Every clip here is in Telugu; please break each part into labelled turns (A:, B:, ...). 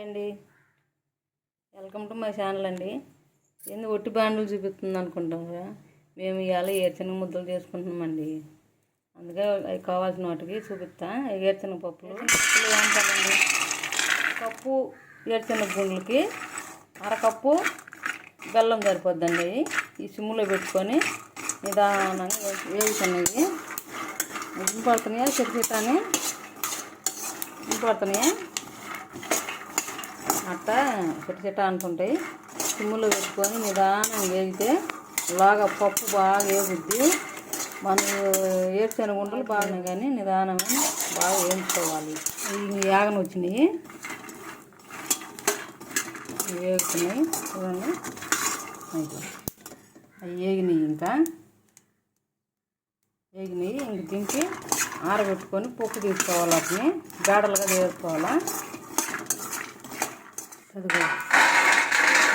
A: హాయ్ అండి వెల్కమ్ టు మై ఛానల్ అండి. ఏంది ఒట్టి బ్యాండ్లు చూపిస్తుంది అనుకుంటారా మేము ఇవాళ ఏర్చనగ ముద్దలు చేసుకుంటున్నామండి. అందుకే అవి కావాల్సిన వాటికి చూపిస్తా. ఏర్చనగ పప్పులు. ఏమంటారండి కప్పు ఏర్చనగ గుండ్లకి అరకప్పు బెల్లం సరిపోద్దండి. ఈ సిమ్ములో పెట్టుకొని నిదానంగా వేగుతున్నాయి. పడుతున్నాయా? చిరికితాని పడుతున్నాయా? చిట చిట్ట అంటుంటాయి సిమ్ములో పెట్టుకొని నిదానం వేగితే లాగా పప్పు బాగా వేగుద్ది. మనం వేసిన గుంటలు బాగున్నాయి కానీ నిదానమైన బాగా వేయించుకోవాలి. ఇవి యాగన వచ్చినాయి. వేగుతున్నాయి. చూడండి. అయితే అవి వేగినాయి ఇంకా. వేగినాయి. ఇంక దింపి ఆరబెట్టుకొని పప్పు తీసుకోవాలి వాటిని. గాడలుగా వేసుకోవాలా అదిగో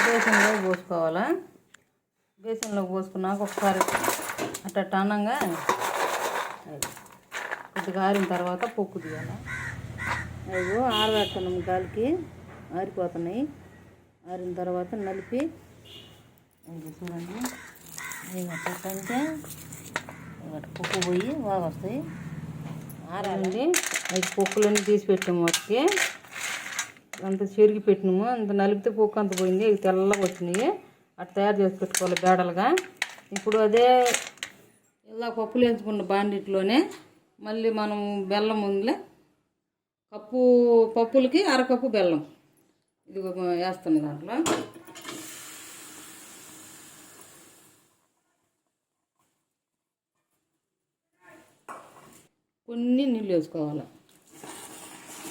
A: బేసన్లో పోసుకోవాలా? బేసన్లో పోసుకున్నాక ఒకసారి అట్ట అన్నంగా కొద్దిగా ఆరిన తర్వాత పొక్కు తీయాలి? అదిగో ఆరబెడుతున్నాం గాలికి. ఆరిపోతున్నాయి. ఆరిన తర్వాత నలిపి చూడండి ఇవి అట్టంటే వాటి పొక్కు పోయి బాగా వస్తాయి. ఆరాలండి అవి పొక్కులన్నీ తీసి పెట్టాము వాటికి. అంత చెరిగి పెట్టినాము అంత నలిపితే పొక్కు అంత పోయింది ఇవి తెల్లగా వచ్చినాయి. అటు తయారు చేసి పెట్టుకోవాలి బేడలుగా. ఇప్పుడు అదే ఇలా పప్పులు వేసుకున్న బాండిట్లోనే మళ్ళీ మనం బెల్లం ఉందిలే కప్పు పప్పులకి అరకప్పు బెల్లం. ఇది వేస్తాను దాంట్లో. కొన్ని నీళ్ళు వేసుకోవాలి.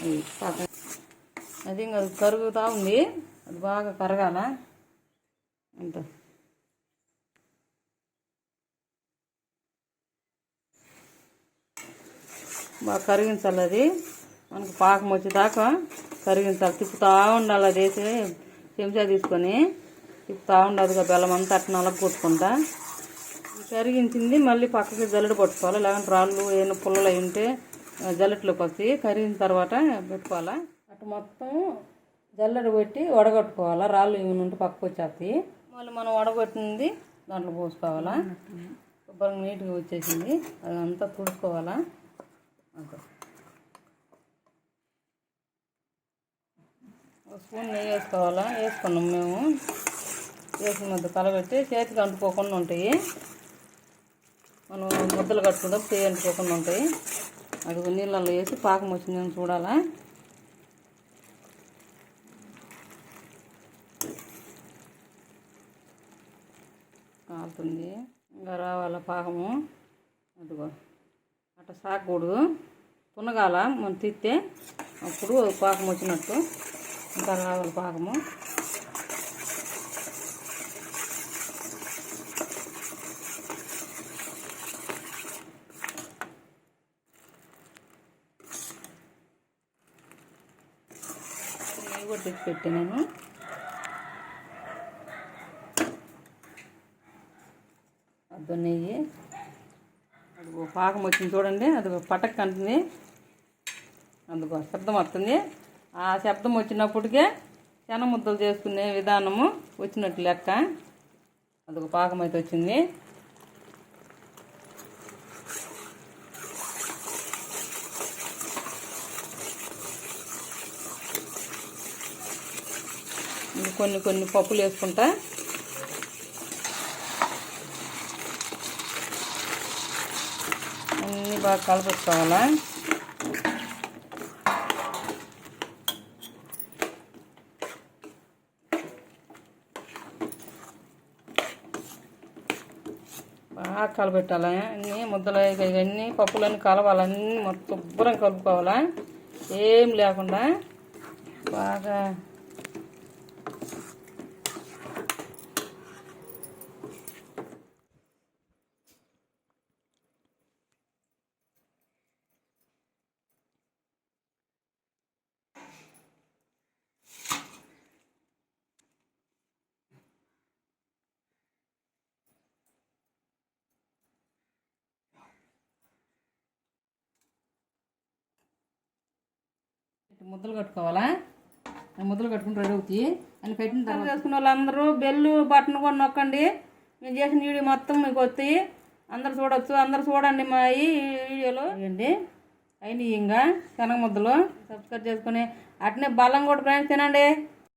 A: అది పాక అది ఇంకా అది కరుగుతూ ఉంది. అది బాగా కరగాల. అంత బాగా కరిగించాలి అది. మనకు పాకం వచ్చేదాకా కరిగించాలి. తిప్పుతూ ఉండాలి అది వేసి చెంచా తీసుకొని. తిప్పుతూ ఉండాలి బెల్లం అంతా అట్లా నలగ కొట్టుకుంటా. కరిగించింది మళ్ళీ పక్కకి జల్లెడ పట్టుకోవాలి. లేకుంటే రాళ్ళు ఏమైనా పుల్లలు అయి ఉంటే జల్లెట్లో పసి కరిగిన తర్వాత పెట్టుకోవాలా. మొత్తం జల్లెడ పెట్టి వడగట్టుకోవాలా. రాళ్ళు ఏమైనా ఉంటే పక్కకు వచ్చేస్తాయి. మళ్ళీ మనం వడగొట్టింది దాంట్లో పోసుకోవాలా. శుభ్రంగా నీట్గా వచ్చేసింది. అదంతా తుడుచుకోవాలా. అంతే ఒక స్పూన్ నెయ్యి వేసుకోవాలా. వేసుకున్నాం మేము. వేసిన మధ్య కలబెట్టి చేతికి అంటుకోకుండా ఉంటాయి. మనం ముద్దలు కట్టుకుంటాం చేయి అంటుకోకుండా ఉంటాయి. అది నీళ్ళల్లో వేసి పాకం వచ్చిందని చూడాలా. కాలుతుంది. ఇంకా రావాల పాకము. అదిగో అట్లా సాకూడదు. తునగాల మనం తిత్తే అప్పుడు పాకం వచ్చినట్టు. ఇంకా రావాలి పాకము. నెయ్యి కూడా తెచ్చి పెట్టి నేను. అద్దం నెయ్యి అది పాకం వచ్చింది చూడండి అది పటక్ అంటుంది. అందుకో శబ్దం వస్తుంది. ఆ శబ్దం వచ్చినప్పటికే శన ముద్దలు చేసుకునే విధానము వచ్చినట్టు లెక్క. అదొక పాకం అయితే వచ్చింది. కొన్ని కొన్ని పప్పులు వేసుకుంటా. అన్నీ బాగా కలుపుకోవాలా బాగా కలపెట్టాలా? అన్నీ ముద్దలు ఇవన్నీ పప్పులన్నీ కలవాలన్నీ మొత్తం శుభ్రం కలుపుకోవాలా? ఏం లేకుండా? బాగా ముద్దలు కట్టుకోవాలా? ముద్దలు కట్టుకుని రెడీ అవుతాయి అని పెట్టిన తర్వాత చేసుకున్న వాళ్ళందరూ బెల్లు బటన్ కూడా నొక్కండి. మేము చేసిన వీడియో మొత్తం మీకు వస్తాయి అందరు చూడొచ్చు. అందరు చూడండి మా ఈ వీడియోలో. ఇవ్వండి అయినాయి ఇంకా శనగ ముద్దలు. సబ్స్క్రైబ్ చేసుకుని అట్నే బలం కూడా ఫ్రెండ్స్ తినండి.